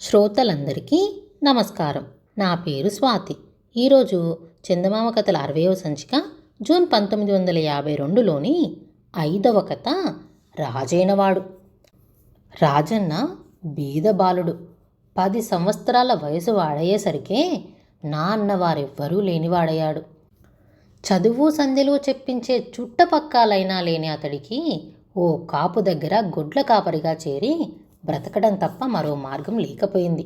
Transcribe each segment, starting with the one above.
శ్రోతలందరికీ నమస్కారం. నా పేరు స్వాతి. ఈరోజు చందమామ కథల అరవయవ సంచిక జూన్ పంతొమ్మిది వందల యాభై రెండులోని ఐదవ కథ రాజైనవాడు. రాజన్న బీద బాలుడు. పది సంవత్సరాల వయసు వాడయ్యేసరికే నా అన్నవారెవ్వరూ లేనివాడయ్యాడు. చదువు సంధ్యలు చెప్పించే చుట్టపక్కాలైనా లేని అతడికి ఓ కాపు దగ్గర గొడ్ల కాపరిగా చేరి బ్రతకడం తప్ప మరో మార్గం లేకపోయింది.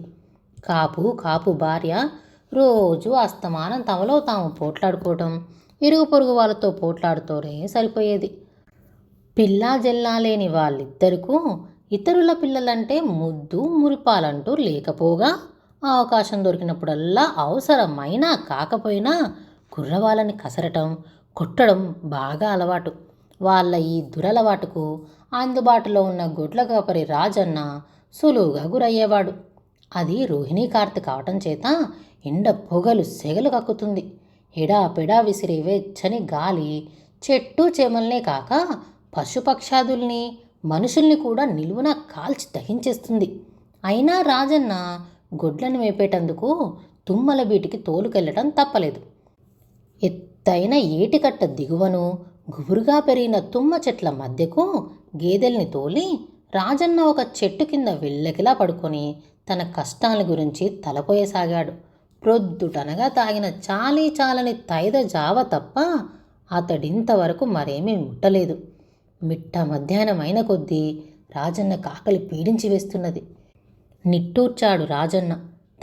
కాపు కాపు భార్య రోజు అస్తమానం తమలో తాము పోట్లాడుకోవటం ఇరుగు పొరుగు వాళ్ళతో పోట్లాడుతూనే సరిపోయేది. పిల్లా జల్లా లేని వాళ్ళిద్దరికూ ఇతరుల పిల్లలంటే ముద్దు మురిపాలంటూ లేకపోగా అవకాశం దొరికినప్పుడల్లా అవసరమైనా కాకపోయినా కుర్రవాళ్ళని కసరటం కొట్టడం బాగా అలవాటు. వాళ్ళ ఈ దురలవాటుకు అందుబాటులో ఉన్న గుడ్ల కాపరి రాజన్న సులువుగా గురయ్యేవాడు. అది రోహిణీ కార్తి కావటం చేత ఎండ పొగలు సెగలు కక్కుతుంది. ఎడా పెడా విసిరే వెచ్చని గాలి చెట్టు చేమల్నే కాక పశుపక్షాదుల్ని మనుషుల్ని కూడా నిలువున కాల్చి దహించేస్తుంది. అయినా రాజన్న గొడ్లను మేపేటందుకు తుమ్మల బీటికి తోలుకెళ్ళటం తప్పలేదు. ఎత్తైన ఏటికట్ట దిగువను గుబురుగా పెరిగిన తుమ్మ చెట్ల మధ్యకు గేదెల్ని తోలి రాజన్న ఒక చెట్టు కింద వెళ్ళకిలా పడుకొని తన కష్టాల గురించి తలపోయసాగాడు. ప్రొద్దుటనగా తాగిన చాలీ చాలని తైద జావ తప్ప అతడింతవరకు మరేమీ ముట్టలేదు. మిట్ట మధ్యాహ్నమైన కొద్దీ రాజన్న కాకలి పీడించి వేస్తున్నది. నిట్టూర్చాడు రాజన్న.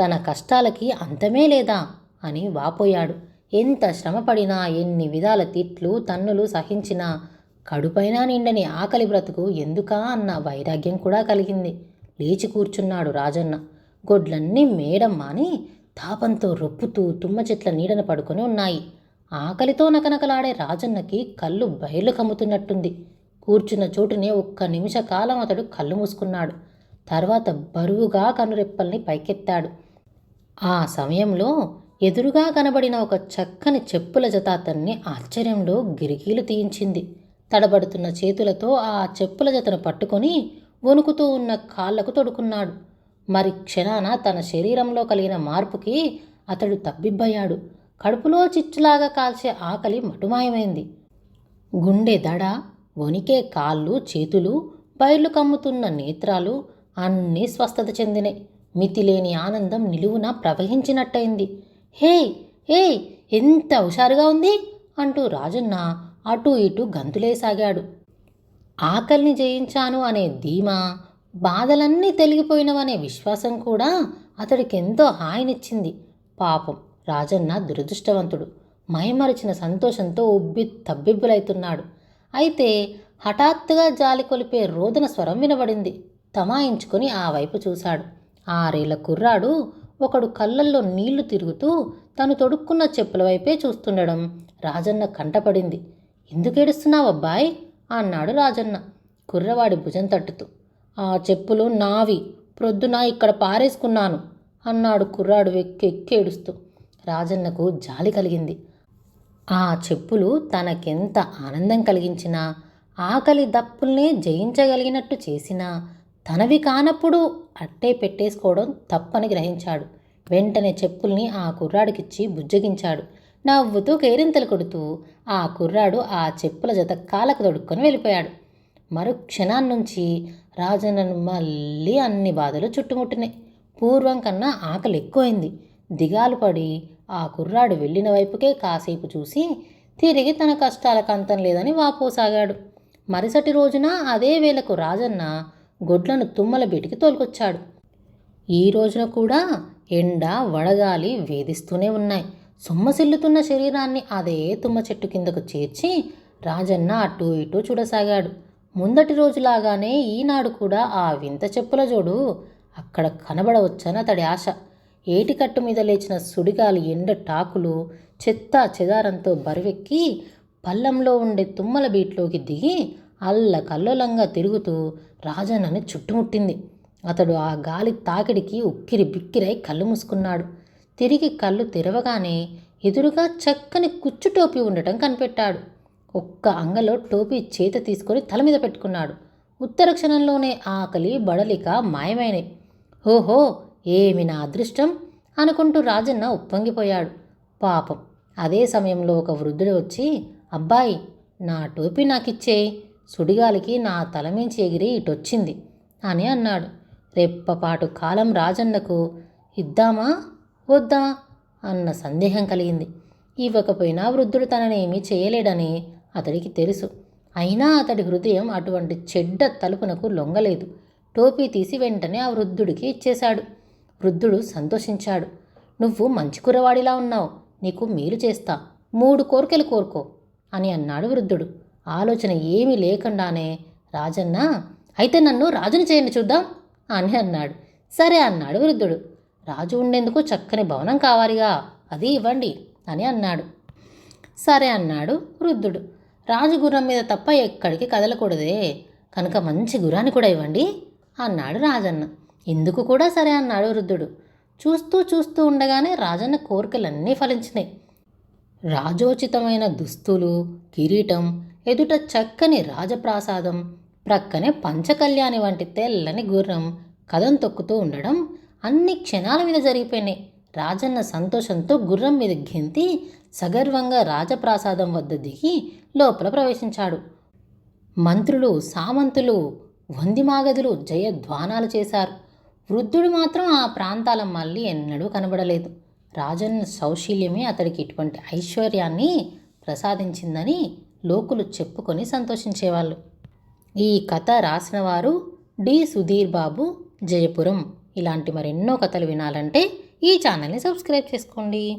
తన కష్టాలకి అంతమే లేదా అని వాపోయాడు. ఎంత శ్రమపడినా ఎన్ని విధాల తిట్లు తన్నులు సహించినా కడుపైనా నిండని ఆకలి బ్రతుకు ఎందుకా అన్న వైరాగ్యం కూడా కలిగింది. లేచి కూర్చున్నాడు రాజన్న. గొడ్లన్నీ మేడం మాని తాపంతో రొప్పుతూ తుమ్మ చెట్ల నీడన పడుకొని ఉన్నాయి. ఆకలితో నకనకలాడే రాజన్నకి కళ్ళు బయలు కమ్ముతున్నట్టుంది. కూర్చున్న చోటునే ఒక్క నిమిష కాలం అతడు కళ్ళు మూసుకున్నాడు. తర్వాత బరువుగా కనురెప్పల్ని పైకెత్తాడు. ఆ సమయంలో ఎదురుగా కనబడిన ఒక చక్కని చెప్పుల జత అతన్ని ఆశ్చర్యంలో గిరికీలు తీయించింది. తడబడుతున్న చేతులతో ఆ చెప్పుల జతను పట్టుకొని వణుకుతూ ఉన్న కాళ్ళకు తొడుకున్నాడు మరి క్షణాన తన శరీరంలో కలిగిన మార్పుకి అతడు తబ్బిబ్బయ్యాడు. కడుపులో చిచ్చులాగా కాల్చే ఆకలి మటుమాయమైంది. గుండె దడ వణికే కాళ్ళు చేతులు బయలు కమ్ముతున్న నేత్రాలు అన్నీ స్వస్థత చెందినాయి. మితిలేని ఆనందం నిలువున ప్రవహించినట్టయింది. హే హే ఎంత హుషారుగా ఉంది అంటూ రాజన్న అటూ ఇటూ గంతులేసాగాడు. ఆకలిని జయించాను అనే ధీమా బాధలన్నీ తెలిగిపోయినవనే విశ్వాసం కూడా అతడికి ఎంతో హాయినిచ్చింది. పాపం రాజన్న దురదృష్టవంతుడు. మైమరిచిన సంతోషంతో ఉబ్బి తబ్బిబ్బులైతున్నాడు. అయితే హఠాత్తుగా జాలి కొలిపే రోదన స్వరం వినబడింది. తమాయించుకొని ఆ వైపు చూశాడు. ఆరేళ్ళ కుర్రాడు ఒకడు కళ్ళల్లో నీళ్ళు తిరుగుతూ తను తొడుక్కున్న చెప్పుల వైపే చూస్తుండడం రాజన్న కంటపడింది. ఎందుకు ఏడుస్తున్నావు అన్నాడు రాజన్న కుర్రవాడి భుజం తట్టుతూ. ఆ చెప్పులు నావి ప్రొద్దున ఇక్కడ పారేసుకున్నాను అన్నాడు కుర్రాడు వెక్కి ఎక్కి ఏడుస్తూ. రాజన్నకు జాలి కలిగింది. ఆ చెప్పులు తనకెంత ఆనందం కలిగించినా ఆకలి దప్పుల్నే జయించగలిగినట్టు చేసినా తనవి కానప్పుడు అట్టే పెట్టేసుకోవడం తప్పని గ్రహించాడు. వెంటనే చెప్పుల్ని ఆ కుర్రాడికిచ్చి బుజ్జగించాడు. నవ్వుతూ కేరింతలు కొడుతూ ఆ కుర్రాడు ఆ చెప్పుల జత కాలకు తొడుక్కొని వెళ్ళిపోయాడు. మరు క్షణాన్నుంచి రాజన్నను మళ్ళీ అన్ని బాధలు చుట్టుముట్టినాయి. పూర్వం కన్నా ఆకలి ఎక్కువైంది. దిగాలు పడి ఆ కుర్రాడు వెళ్ళిన వైపుకే కాసేపు చూసి తిరిగి తన కష్టాలకు అంతం లేదని వాపోసాగాడు. మరుసటి రోజున అదే వేళకు రాజన్న గొడ్లను తుమ్మల బీటికి తోలుకొచ్చాడు. ఈ రోజున కూడా ఎండ వడగాలి వేధిస్తూనే ఉన్నాయి. సొమ్మసిల్లుతున్న శరీరాన్ని అదే తుమ్మ చెట్టు కిందకు చేర్చి రాజన్న అటు ఇటు చూడసాగాడు. ముందటి రోజులాగానే ఈనాడు కూడా ఆ వింత చెప్పుల జోడు అక్కడ కనబడవచ్చని అతడి ఆశ. ఏటికట్టు మీద లేచిన సుడిగాలి ఎండ టాకులు చెత్త చెదారంతో బరువెక్కి పల్లంలో ఉండే తుమ్మల బీట్లోకి దిగి అల్లకల్లోలంగా తిరుగుతూ రాజన్నని చుట్టుముట్టింది. అతడు ఆ గాలి తాకిడికి ఉక్కిరి బిక్కిరై కళ్ళు మూసుకున్నాడు. తిరిగి కళ్ళు తెరవగానే ఎదురుగా చక్కని కుచ్చు టోపీ ఉండటం కనిపెట్టాడు. ఒక్క అంగలో టోపీ చేత తీసుకొని తల మీద పెట్టుకున్నాడు. ఉత్తర క్షణంలోనే ఆకలి బడలిక మాయమైనవి ఓహో ఏమి నా అదృష్టం? అనుకుంటూ రాజన్న ఉప్పొంగిపోయాడు. పాపం అదే సమయంలో ఒక వృద్ధుడు వచ్చి అబ్బాయి నా టోపీ నాకిచ్చేయి. సుడిగాలికి నా తలమించి ఎగిరి ఇటొచ్చింది అని అన్నాడు. రెప్పపాటు కాలం రాజన్నకు ఇద్దామా? వద్దా? అన్న సందేహం కలిగింది. ఇవ్వకపోయినా వృద్ధుడు తననేమీ చేయలేడని అతడికి తెలుసు. అయినా అతడి హృదయం అటువంటి చెడ్డ తలుపునకు లొంగలేదు. టోపీ తీసి వెంటనే ఆ వృద్ధుడికి ఇచ్చేశాడు. వృద్ధుడు సంతోషించాడు. నువ్వు మంచి కురవాడిలా ఉన్నావు. నీకు మేలు చేస్తా. మూడు కోరికలు కోరుకో అని అన్నాడు వృద్ధుడు. ఆలోచన ఏమీ లేకుండానే రాజన్న అయితే నన్ను రాజుని చేయండి చూద్దాం అని అన్నాడు. సరే అన్నాడు వృద్ధుడు. రాజు ఉండేందుకు చక్కని భవనం కావాలిగా అది ఇవ్వండి అని అన్నాడు. సరే అన్నాడు వృద్ధుడు. రాజు గుర్రం మీద తప్ప ఎక్కడికి కదలకూడదే కనుక మంచి గుర్రాన్ని కూడా ఇవ్వండి అన్నాడు రాజన్న. ఇందుకు కూడా సరే అన్నాడు వృద్ధుడు. చూస్తూ చూస్తూ ఉండగానే రాజన్న కోరికలన్నీ ఫలించినాయి. రాజోచితమైన దుస్తులు కిరీటం ఎదుట చక్కని రాజప్రాసాదం ప్రక్కనే పంచకళ్యాణి వంటి తెల్లని గుర్రం కదం తొక్కుతూ ఉండడం అన్ని క్షణాల మీద జరిగిపోయినాయి. రాజన్న సంతోషంతో గుర్రం మీద గెంతి సగర్వంగా రాజప్రాసాదం వద్ద దిగి లోపల ప్రవేశించాడు. మంత్రులు సామంతులు వందిమాగదులు జయధ్వానాలు చేశారు. వృద్ధుడు మాత్రం ఆ ప్రాంతాల మళ్ళీ ఎన్నడూ కనబడలేదు. రాజన్న సౌశీల్యమే అతడికి ఇటువంటి ఐశ్వర్యాన్ని ప్రసాదించిందని లోకులు చెప్పుకొని సంతోషించేవాళ్ళు. ఈ కథ రాసినవారు డి. సుధీర్ బాబు జయపురం. ఇలాంటి మరెన్నో కథలు వినాలంటే ఈ ఛానల్ని సబ్స్క్రైబ్ చేసుకోండి.